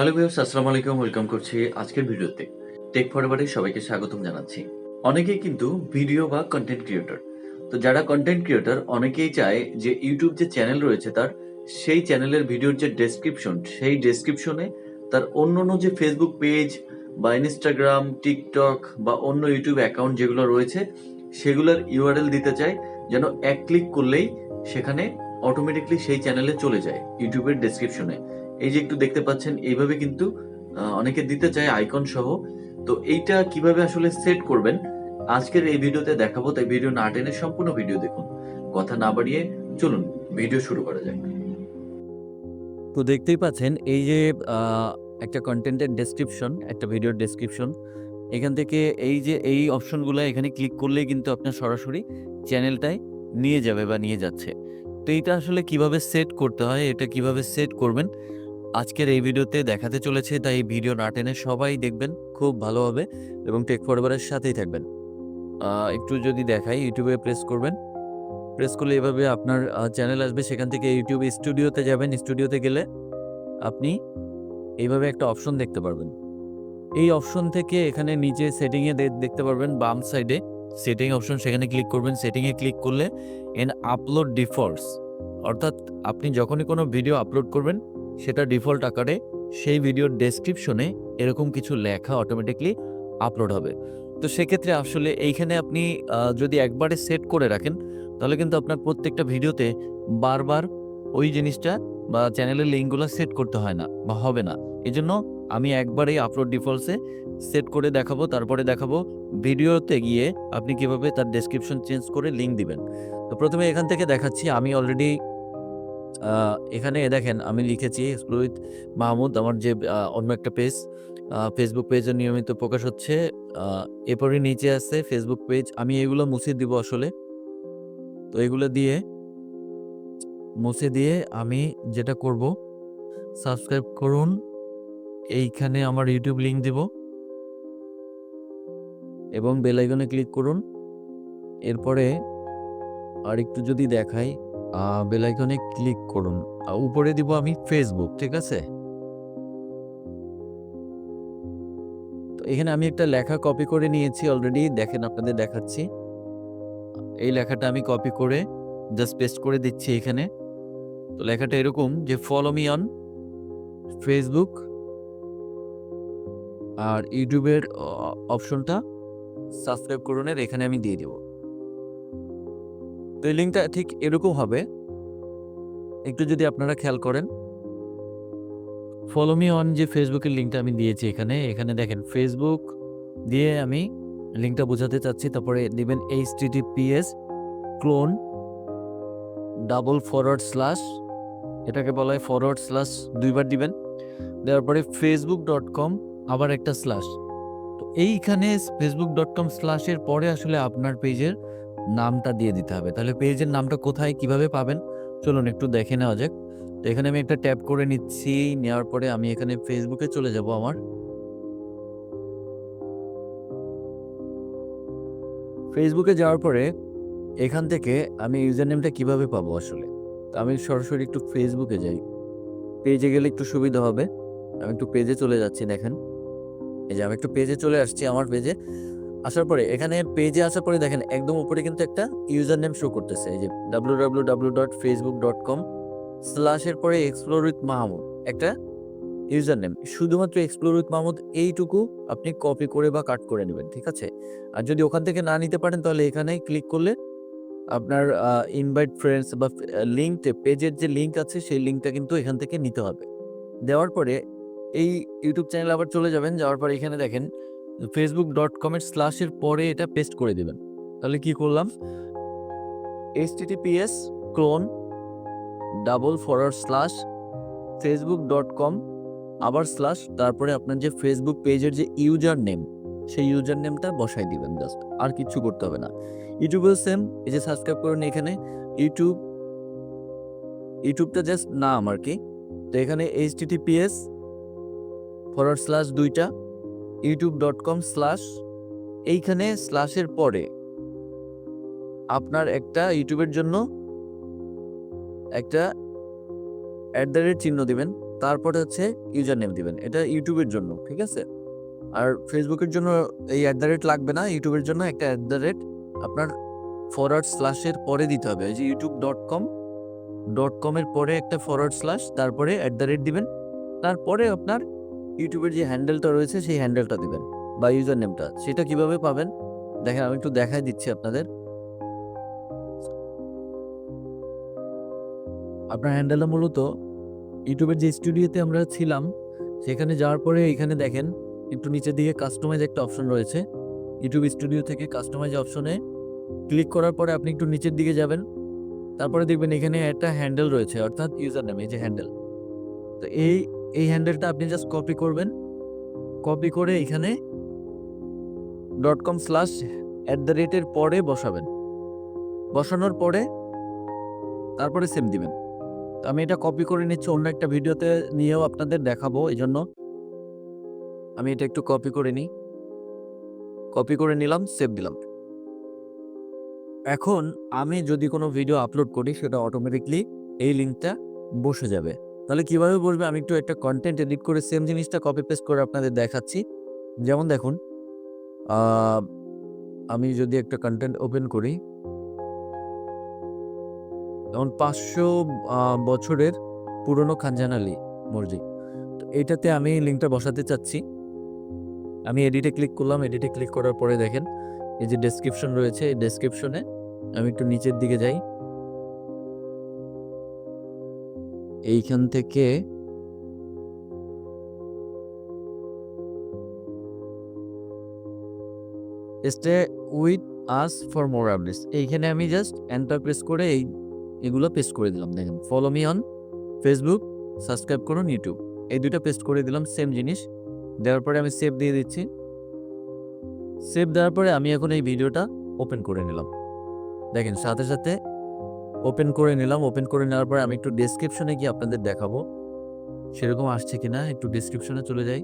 Hello viewers, আসসালামু আলাইকুম, welcome করছি আজকের ভিডিওতে। টেক ফরওয়ার্ডে সবাইকে স্বাগতম জানাচ্ছি। অনেকেই কিন্তু ভিডিও বা কন্টেন্ট ক্রিয়েটর তো যারা কন্টেন্ট ক্রিয়েটর অনেকেই চায় যে ইউটিউব যে চ্যানেল রয়েছে তার, সেই চ্যানেলের ভিডিওর যে ডেসক্রিপশন সেই ডেসক্রিপশনে তার অন্য অন্য যে ফেসবুক পেজ বা ইনস্টাগ্রাম টিকটক বা অন্য ইউটিউব অ্যাকাউন্ট যেগুলো রয়েছে, সেগুলোর ইউআরএল দিতে চায়, যেন এক ক্লিক করলেই সেখানে অটোমেটিকলি সেই চ্যানেলে চলে যায়, ইউটিউবের ডেসক্রিপশনে এই যে একটু দেখতে পাচ্ছেন, এইভাবে কিন্তু অনেকে দিতে চায় আইকন সহ। তো এইটা কীভাবে আসলে সেট করবেন? আজকের এই ভিডিওতে দেখাবো, তাই ভিডিও না টেনে সম্পূর্ণ ভিডিও দেখুন। কথা না বাড়িয়ে চলুন, ভিডিও শুরু করা যাক। তো দেখতেই পাচ্ছেন, এই যে একটা কন্টেন্টের ডেসক্রিপশন একটা ভিডিওর ডেসক্রিপশন এখান থেকে এই যে, এই অপশনগুলো এখানে ক্লিক করলেই কিন্তু আপনার সরাসরি চ্যানেলটায় নিয়ে যাবে বা নিয়ে যাচ্ছে। তো এইটা আসলে কীভাবে সেট করতে হয়, এটা কীভাবে সেট করবেন আজকের এই ভিডিওতে দেখাতে চলেছে, তাই এই ভিডিও না টেনে সবাই দেখবেন, খুব ভালোভাবে এবং টেক ফরওয়ার্ডের সাথেই থাকবেন। একটু যদি দেখাই ইউটিউবে প্রেস করবেন। প্রেস করলে এভাবে আপনার চ্যানেল আসবে, সেখান থেকে ইউটিউব স্টুডিওতে যাবেন স্টুডিওতে গেলে আপনি এইভাবে একটা অপশন দেখতে পারবেন। এই অপশন থেকে এখানে নিচে সেটিংয়ে দেখতে পারবেন, বাম সাইডে সেটিং অপশন সেখানে ক্লিক করবেন সেটিংয়ে ক্লিক করলে এন আপলোড ডিফল্টস অর্থাৎ আপনি যখনই কোনো ভিডিও আপলোড করবেন সেটা ডিফল্ট আকারে সেই ভিডিওর ডেসক্রিপশনে এরকম কিছু লেখা অটোমেটিকলি আপলোড হবে। তো সেক্ষেত্রে আসলে এইখানে আপনি যদি একবারে সেট করে রাখেন, তাহলে কিন্তু আপনার প্রত্যেকটা ভিডিওতে বারবার ওই জিনিসটা বা চ্যানেলের লিঙ্কগুলো সেট করতে হয় না বা হবে না। এই জন্য আমি একবারেই আপলোড ডিফল্টসে সেট করে দেখাবো, তারপরে দেখাবো ভিডিওতে গিয়ে আপনি কীভাবে তার ডেসক্রিপশন চেঞ্জ করে লিঙ্ক দিবেন। তো প্রথমে এখান থেকে দেখাচ্ছি, আমি অলরেডি এখানে দেখেন আমি লিখেছি এক্সপ্লোরিত মাহমুদ আমার যে অন্য একটা পেজ ফেসবুক পেজে নিয়মিত প্রকাশ হচ্ছে। এরপরে নিচে আছে ফেসবুক পেজ আমি এগুলো মুছে দিব আসলে। তো এগুলো দিয়ে মুছে দিয়ে আমি যেটা করব সাবস্ক্রাইব করুন। এইখানে আমার ইউটিউব লিঙ্ক দিব। এবং বেল আইকনে ক্লিক করুন। এরপরে আর একটু যদি দেখাই বেল আইকনে ক্লিক করুন। উপরে দিব আমি ফেসবুক ঠিক আছে? তো এখানে আমি একটা লেখা কপি করে নিয়েছি অলরেডি দেখেন আপনাদের দেখাচ্ছি। এই লেখাটা আমি কপি করে জাস্ট পেস্ট করে দিচ্ছি এখানে। তো লেখাটা এরকম যে ফলো মি অন ফেসবুক আর ইউটিউবের অপশনটা সাবস্ক্রাইব করুনের এখানে আমি দিয়ে দেব। তো এই লিঙ্কটা ঠিক এরকম হবে। একটু যদি আপনারা খেয়াল করেন। ফলো মি অন যে ফেসবুকের লিঙ্কটা আমি দিয়েছি এখানে। এখানে দেখেন ফেসবুক দিয়ে আমি লিঙ্কটা বোঝাতে চাচ্ছি। তারপরে দিবেন HTTPS colon double forward slash এটাকে বলা হয় ফরওয়ার্ড স্ল্যাশ দুইবার দিবেন। দেওয়ার পরে ফেসবুক ডট কম আবার একটা স্ল্যাশ তো এইখানে ফেসবুক ডট কম স্ল্যাশের পরে আসলে আপনার পেজের নামটা দিয়ে দিতে হবে। তাহলে পেজের নামটা কোথায়, কীভাবে পাবেন? চলুন একটু দেখে নেওয়া যাক। তো এখানে আমি একটা ট্যাপ করে নিচ্ছি। নেওয়ার পরে আমি এখানে ফেসবুকে চলে যাব আমার। ফেসবুকে যাওয়ার পরে এখান থেকে আমি ইউজার নেমটা কীভাবে পাবো আসলে? তো আমি সরাসরি একটু ফেসবুকে যাই। পেজে গেলে একটু সুবিধা হবে। আমি একটু পেজে চলে যাচ্ছি, দেখেন। এই যে আমি একটু পেজে চলে আসছি আমার পেজে আসার পরে, এখানে পেজে আসার পরে দেখেন, একদম উপরে কিন্তু একটা ইউজার নেম শো করতেছে, এই যে W W W dot Facebook dot com স্ল্যাশের পরে এক্সপ্লোর উইথ মাহমুদ, একটা ইউজার নেম শুধুমাত্র এক্সপ্লোর উইথ মাহমুদ, এইটুকু আপনি কপি করে বা কাট করে নেবেন, ঠিক আছে? আর যদি ওখান থেকে না নিতে পারেন, তাহলে এখানে ক্লিক করলে আপনার ইনভাইট ফ্রেন্ডস বা লিঙ্কতে পেজের যে লিঙ্ক আছে, সেই লিঙ্কটা কিন্তু এখান থেকে নিতে হবে। দেওয়ার পরে এই ইউটিউব চ্যানেল আবার চলে যাবেন, যাওয়ার পরে এখানে দেখেন ফেসবুক ডট কমের স্ল্যাশের পরে এটা পেস্ট করে দিবেন। তাহলে কি করলাম? HTTPS colon double forward slash Facebook dot com আবার স্ল্যাশ তারপরে আপনার যে ফেসবুক পেজের যে ইউজার নেম সেই ইউজার নেমটা বসাই দিবেন জাস্ট আর কিচ্ছু করতে হবে না। ইউটিউবেও সেম এই যে সাবস্ক্রাইব করুন এখানে। ইউটিউব ইউটিউবটা জাস্ট নাম আর কি? তো এখানে এইচ টিটিপিএস ফরওয়ার্ড স্ল্যাশ দুইটা। ইউটিউব ডট কম স্ল্যাশ এইখানে স্ল্যাশের পরে আপনার একটা ইউটিউবের জন্য একটা অ্যাট দ্য রেট চিহ্ন দিবেন, তারপরে হচ্ছে ইউজার নেম দিবেন। এটা ইউটিউবের জন্য, ঠিক আছে? আর ফেসবুকের জন্য এই অ্যাট দ্য রেট লাগবে না ইউটিউবের জন্য একটা অ্যাট দ্য রেট আপনার ফরওয়ার্ড স্ল্যাশের পরে দিতে হবে। যে ইউটিউব ডট কম ডট কমের পরে একটা ফরওয়ার্ড স্ল্যাশ তারপরে অ্যাট দ্য রেট দিবেন। তারপরে আপনার ইউটিউবের যে হ্যান্ডেলটা রয়েছে, সেই হ্যান্ডেলটা দিবেন বা ইউজার নেমটা সেটা কীভাবে পাবেন? দেখেন, আমি একটু দেখাই দিচ্ছি আপনাদের। আপনার হ্যান্ডেলটা মূলত ইউটিউবের যে স্টুডিওতে আমরা ছিলাম, সেখানে যাওয়ার পরে এখানে দেখেন, একটু নিচের দিকে কাস্টমাইজ একটা অপশন রয়েছে। ইউটিউব স্টুডিও থেকে কাস্টমাইজ অপশনে ক্লিক করার পরে আপনি একটু নিচের দিকে যাবেন। তারপরে দেখবেন এখানে একটা হ্যান্ডেল রয়েছে, অর্থাৎ ইউজার নেম এই যে হ্যান্ডেল। তো এই এই হ্যান্ডেলটা আপনি জাস্ট কপি করবেন। কপি করে এখানে. Dot com slash at the রেটের পরে বসাবেন। বসানোর পরে তারপরে সেম দিবেন। তো আমি এটা কপি করে নিচ্ছি, অন্য একটা ভিডিওতে নিয়েও আপনাদের দেখাবো এই জন্য আমি এটা একটু কপি করে নিই। কপি করে নিলাম সেভ দিলাম। এখন আমি যদি কোনো ভিডিও আপলোড করি, সেটা অটোমেটিকলি এই লিঙ্কটা বসে যাবে। তাহলে কীভাবে বলবে আমি একটু একটা কন্টেন্ট এডিট করে সেম জিনিসটা কপি পেস্ট করে আপনাদের দেখাচ্ছি। যেমন দেখুন আমি যদি একটা কন্টেন্ট ওপেন করি, যেমন পাঁচশো বছরের পুরনো খানজান আলী মসজিদ। তো এটাতে আমি লিঙ্কটা বসাতে চাচ্ছি। আমি এডিটে ক্লিক করলাম এডিটে ক্লিক করার পরে দেখেন, এই যে ডেসক্রিপশন রয়েছে, এই ডেসক্রিপশনে আমি একটু নিচের দিকে যাই। এইখান থেকে stay with us for more updates এইখানে আমি জাস্ট এন্টার প্রেস করে এই, এগুলো পেস্ট করে দিলাম, দেখেন। Follow me on Facebook subscribe করুন ইউটিউব এই দুটো পেস্ট করে দিলাম সেম জিনিস। দেওয়ার পরে আমি সেভ দিয়ে দিচ্ছি। সেভ দেওয়ার পরে আমি এখন এই ভিডিওটা ওপেন করে নিলাম। দেখেন, সাথে সাথে ওপেন করে নিলাম। ওপেন করে নেওয়ার পরে আমি একটু ডেসক্রিপশনে গিয়ে আপনাদের দেখাবো। সেরকম আসছে কিনা একটু ডেসক্রিপশনে চলে যাই।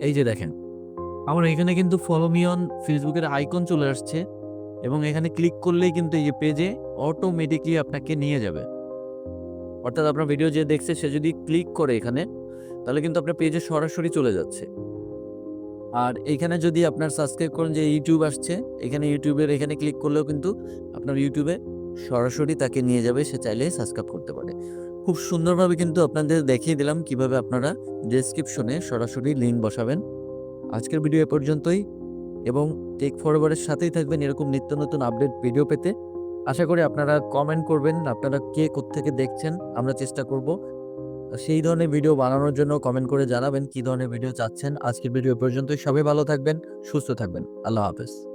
এই যে দেখেন, আমার এখানে কিন্তু ফলো মি অন ফেসবুকের আইকন চলে আসছে এবং এখানে ক্লিক করলেই কিন্তু এই যে পেজে অটোমেটিকলি আপনাকে নিয়ে যাবে। অর্থাৎ আপনার ভিডিও যে দেখছে, সে যদি ক্লিক করে এখানে, তাহলে কিন্তু আপনার পেজে সরাসরি চলে যাচ্ছে। আর এখানে যদি আপনার সাবস্ক্রাইব করেন যে ইউটিউব আসছে, এখানে ইউটিউবের এখানে ক্লিক করলেও কিন্তু আপনার ইউটিউবে সরাসরি তাকে নিয়ে যাবে, সে চাইলে সাবস্ক্রাইব করতে পারে। খুব সুন্দরভাবে কিন্তু আপনাদের দেখিয়ে দিলাম কীভাবে আপনারা ডেসক্রিপশনে সরাসরি লিঙ্ক বসাবেন। আজকের ভিডিও এ পর্যন্তই এবং টেক ফরওয়ার্ডের সাথেই থাকবেন এরকম নিত্য নতুন আপডেট ভিডিও পেতে। আশা করি আপনারা কমেন্ট করবেন, আপনারা কে থেকে দেখছেন, আমরা চেষ্টা করব। সেই ধরনের ভিডিও বানানোর জন্য কমেন্ট করে জানাবেন কি ধরনের ভিডিও চাচ্ছেন। আজকের ভিডিও পর্যন্তই। সবাই ভালো থাকবেন, সুস্থ থাকবেন। আল্লাহ হাফেজ।